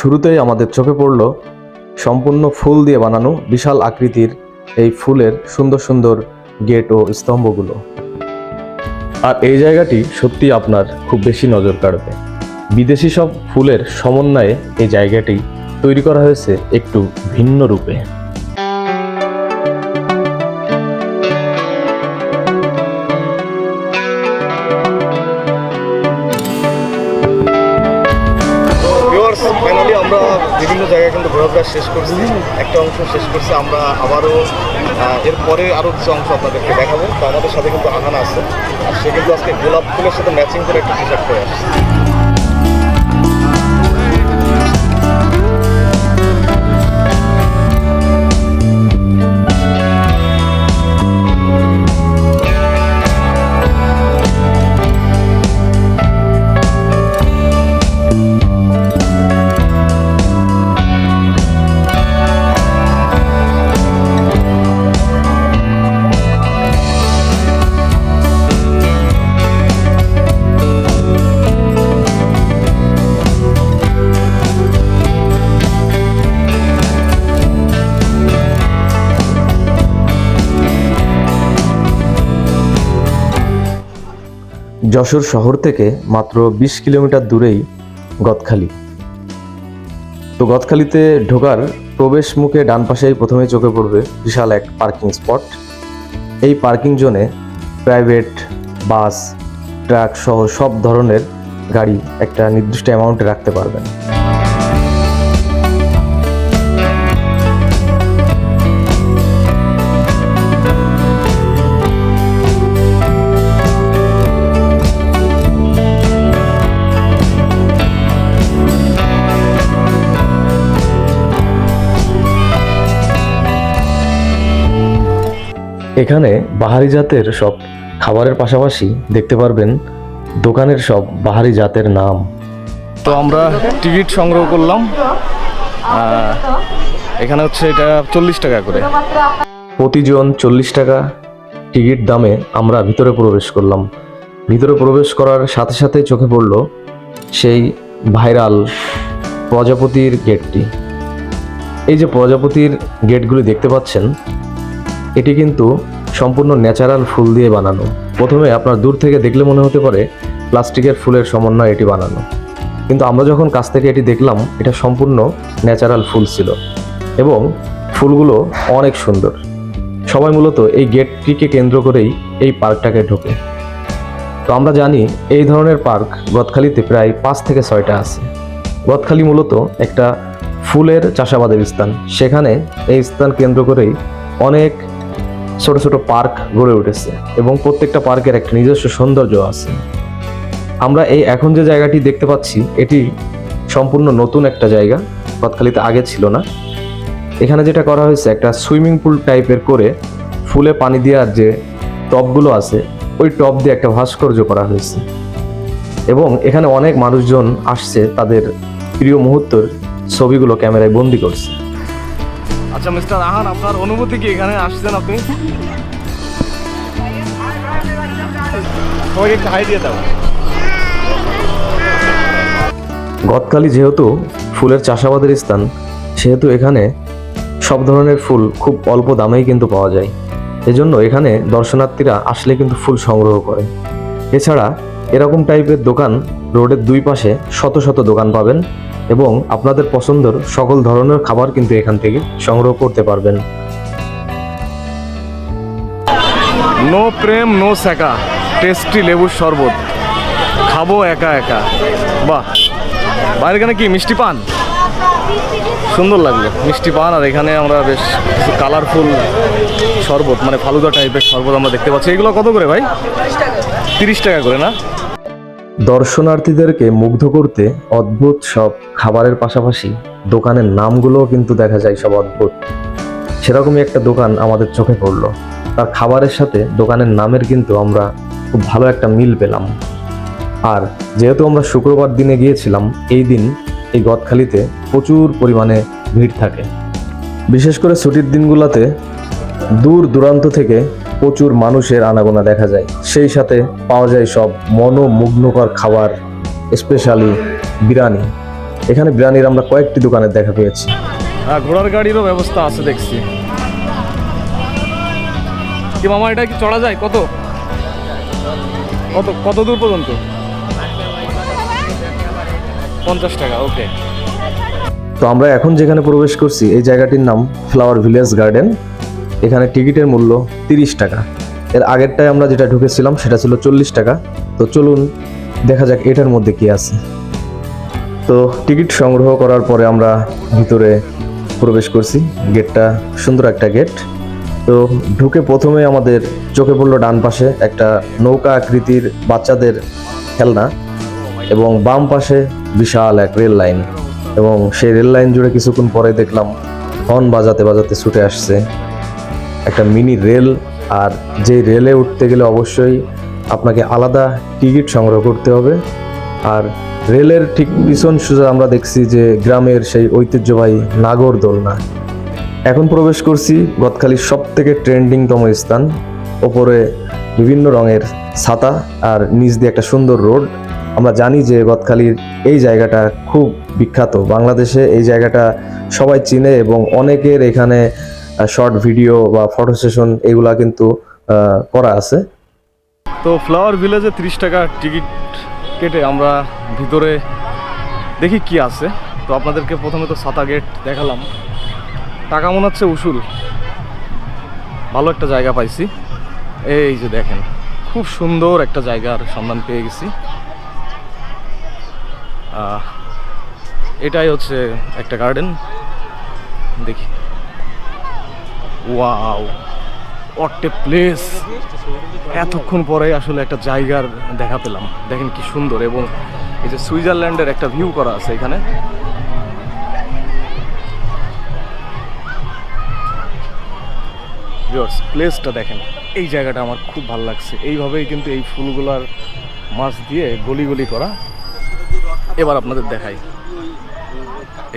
শুরুতেই আমাদের চোখে পড়ল সম্পূর্ণ ফুল দিয়ে বানানো বিশাল আকৃতির এই ফুলের সুন্দর সুন্দর গেট ও স্তম্ভগুলো। আর এই জায়গাটি সত্যি আপনার খুব বেশি নজর কাড়বে। বিদেশি সব ফুলের সমন্বয়ে এই জায়গাটি তৈরি করা হয়েছে একটু ভিন্ন রূপে। বিভিন্ন জায়গায় কিন্তু ঘোরাফেরা শেষ করছি, একটা অংশ শেষ করছি, আমরা আবারও এরপরে আরও কিছু অংশ আপনাদেরকে দেখাবো। তো আমাদের সাথে কিন্তু আহানা আছে, আর সে কিন্তু আজকে গোলাপ ফুলের সাথে ম্যাচিং করে একটা টি শার্ট পরে আসছে। যশোর শহর থেকে মাত্র বিশ কিলোমিটার দূরেই গদখালি। তো গদখালিতে ঢোকার প্রবেশ মুখে ডান পাশেই প্রথমে চোখে পড়বে বিশাল এক পার্কিং স্পট। এই পার্কিং জোনে প্রাইভেট, বাস, ট্রাক সহ সব ধরনের গাড়ি একটা নির্দিষ্ট অ্যামাউন্টে রাখতে পারবেন। এখানে বাহারি জাতের সব খাবারের পাশাপাশি দেখতে পারবেন দোকানের সব বাহারি জাতের নাম। তো আমরা টিকিট সংগ্রহ করলাম। এখানে হচ্ছে এটা চল্লিশ টাকা করে। প্রতিজন চল্লিশ টাকা টিকিট দামে আমরা ভিতরে প্রবেশ করলাম। ভিতরে প্রবেশ করার সাথে সাথে চোখে পড়ল সেই ভাইরাল প্রজাপতির গেটটি। এই যে প্রজাপতির গেটগুলি দেখতে পাচ্ছেন এটি কিন্তু সম্পূর্ণ ন্যাচারাল ফুল দিয়ে বানানো। প্রথমে আপনার দূর থেকে দেখলে মনে হতে পারে প্লাস্টিকের ফুলের সমন্বয়ে এটি বানানো। কিন্তু আমরা যখন কাছ থেকে এটি দেখলাম, এটা সম্পূর্ণ ন্যাচারাল ফুল ছিল এবং ফুলগুলো অনেক সুন্দর। সবাই মূলত এই গেটটিকে কেন্দ্র করেই এই পার্কটাকে ঢোকে। তো আমরা জানি এই ধরনের পার্ক গদখালিতে প্রায় পাঁচ থেকে ছয়টা আছে। গদখালি মূলত একটা ফুলের চাষাবাদের স্থান। সেখানে এই স্থান কেন্দ্র করেই অনেক ছোট ছোট পার্ক গড়ে উঠেছে এবং প্রত্যেকটা পার্কের একটা নিজস্ব সৌন্দর্য আছে। আমরা এই এখন যে জায়গাটি দেখতে পাচ্ছি, এটি সম্পূর্ণ নতুন একটা জায়গা গদখালিতে আগে ছিল না। এখানে যেটা করা হয়েছে, একটা সুইমিং পুল টাইপের করে ফুলে পানি দেওয়ার যে টবগুলো আছে, ওই টব দিয়ে একটা ভাস্কর্য করা হয়েছে। এবং এখানে অনেক মানুষজন আসছে তাদের প্রিয় মুহূর্তের ছবিগুলো ক্যামেরায় বন্দি করছে। আচ্ছা মিস্টার আহান আপনার অনুভূতি কি? এখানে আসছেন আপনি? সবাইকে একটা হাই দিয়ে দাও। যেহেতু ফুলের চাষাবাদের স্থান সেহেতু এখানে সব ধরনের ফুল খুব অল্প দামেই কিন্তু পাওয়া যায়। এজন্য এখানে দর্শনার্থীরা আসলে কিন্তু ফুল সংগ্রহ করে। এছাড়া এরকম টাইপের দোকান রোডের দুই পাশে শত শত দোকান পাবেন। এবং আপনাদের পছন্দের সকল ধরনের খাবার কিন্তু এখান থেকে সংগ্রহ করতে পারবেন। নো প্রেম, নো সেকা টেস্টি লেবুর শরবত। খাব একা একা। বাহ। বাইরে এখানে কি, মিষ্টি পান? সুন্দর লাগল। মিষ্টি পান, আর এখানে আমরা বেশ কিছু কালারফুল শরবত মানে ফালুদা টাইপের শরবত আমরা দেখতে পাচ্ছি। এগুলো কত করে ভাই? তিরিশ টাকা করে না? দর্শনার্থীদেরকে মুগ্ধ করতে অদ্ভুত সব খাবারের পাশাপাশি দোকানের নামগুলোও কিন্তু দেখা যায় সব অদ্ভুত। সেরকমই একটা দোকান আমাদের চোখে পড়ল। তার খাবারের সাথে দোকানের নামের কিন্তু আমরা খুব ভালো একটা মিল পেলাম। আর যেহেতু আমরা শুক্রবার দিনে গিয়েছিলাম, এই দিন এই গদখালিতে প্রচুর পরিমাণে ভিড় থাকে। বিশেষ করে ছুটির দিনগুলোতে দূর দূরান্ত থেকে প্রচুর মানুষের আনাগোনা দেখা যায়। সেই সাথে পাওয়া যায় সব মনোমুগ্ধকর খাবার স্পেশালি বিরিয়ানি। এখানে বিরিয়ানির আমরা কয়েকটি দোকানের দেখা পেয়েছি। হ্যাঁ ঘোড়ার গাড়িরও ব্যবস্থা আছে দেখছি। কি মামা এটা কি চড়া যায়? কত? কত কত দূর পর্যন্ত? পঞ্চাশ টাকা ওকে তো আমরা এখন যেখানে প্রবেশ করছি এই জায়গাটির নাম ফ্লাওয়ার ভিলেজ গার্ডেন এখানে টিকিটের মূল্য তিরিশ টাকা। এর আগেরটায় আমরা যেটা ঢুকেছিলাম সেটা ছিল চল্লিশ টাকা। তো চলুন, দেখা যাক এটার মধ্যে কি আছে। তো টিকিট সংগ্রহ করার পরে আমরা ভিতরে প্রবেশ করছি। গেটটা সুন্দর একটা গেট। তো ঢুকে প্রথমে আমাদের চোখে পড়ল ডান পাশে একটা নৌকা আকৃতির বাচ্চাদের খেলনা এবং বাম পাশে বিশাল এক রেল লাইন এবং সেই রেল লাইন জুড়ে কিছুক্ষণ পরে দেখলাম হর্ন বাজাতে বাজাতে ছুটে আসছে। একটা মিনি রেল, আর যে রেলে উঠতে গেলে অবশ্যই আপনাকে আলাদা টিকিট সংগ্রহ করতে হবে। আর রেলের ঠিক পিছন সোজা আমরা দেখছি যে গ্রামের সেই ঐতিহ্যবাহী নাগর দোলনা। এখন প্রবেশ করছি গতখালির সব থেকে ট্রেন্ডিংতম স্থান। ওপরে বিভিন্ন রঙের ছাতা আর নিচ দিয়ে একটা সুন্দর রোড। আমরা জানি যে গতখালির এই জায়গাটা খুব বিখ্যাত। বাংলাদেশে এই জায়গাটা সবাই চিনে এবং অনেকের এখানে শর্ট ভিডিও বা ফটো সেশন এগুলা কিন্তু করা আছে। তো ফ্লাওয়ার ভিলেজে তিরিশ টাকা টিকিট কেটে আমরা ভিতরে দেখি কি আছে। তো আপনাদেরকে প্রথমে তো সাতা গেট দেখালাম। টাকা মনে হচ্ছে উসুল। ভালো একটা জায়গা পাইছি। এই যে দেখেন, খুব সুন্দর একটা জায়গার সন্ধান পেয়ে গেছি। এটাই হচ্ছে একটা গার্ডেন দেখি। ওয়াও অট্টে প্লেস এতক্ষণ পরে আসলে একটা জায়গার দেখা পেলাম। দেখেন কি সুন্দর এবং এই যে সুইজারল্যান্ডের একটা ভিউ করা আছে এখানে। প্লেসটা দেখেন। এই জায়গাটা আমার খুব ভালো লাগছে। এইভাবেই কিন্তু এই ফুলগুলার মাছ দিয়ে গলি গলি করা। এবার আপনাদের দেখাই।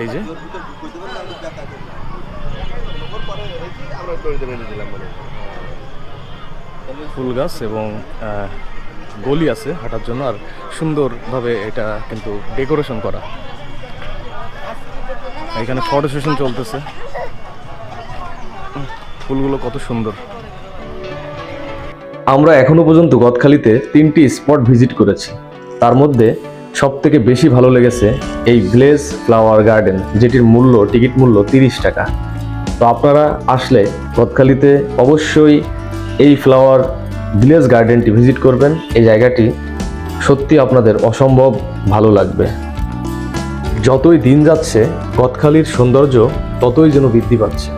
এই যে ফুল গাছ এবং গলি আছে হাঁটার জন্য আর সুন্দরভাবে এটা কিন্তু ডেকোরেশন করা। এখানে ফটো সেশন চলতেছে। ফুলগুলো কত সুন্দর। আমরা এখনও পর্যন্ত গদখালিতে তিনটি স্পট ভিজিট করেছি। তার মধ্যে সব থেকে বেশি ভালো লেগেছে এই ভিলেজ ফ্লাওয়ার গার্ডেন যেটির মূল্য টিকিট মূল্য তিরিশ টাকা। তো আপনারা আসলে গদখালিতে অবশ্যই এই ফ্লাওয়ার ভিলেজ গার্ডেনটি ভিজিট করবেন। এই জায়গাটি সত্যি আপনাদের অসম্ভব ভালো লাগবে। যতই দিন যাচ্ছে গদখালির সৌন্দর্য ততই যেন বৃদ্ধি পাচ্ছে।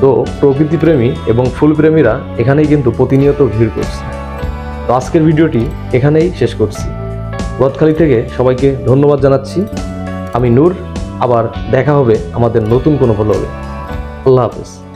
তো প্রকৃতিপ্রেমী এবং ফুলপ্রেমীরা এখানেই কিন্তু প্রতিনিয়ত ভিড় করছে। তো আজকের ভিডিওটি এখানেই শেষ করছি। গদখালি থেকে সবাইকে ধন্যবাদ জানাচ্ছি। আমি নূর, আবার দেখা হবে আমাদের নতুন কোনো ভ্লগে আল্লাহ হাফেজ।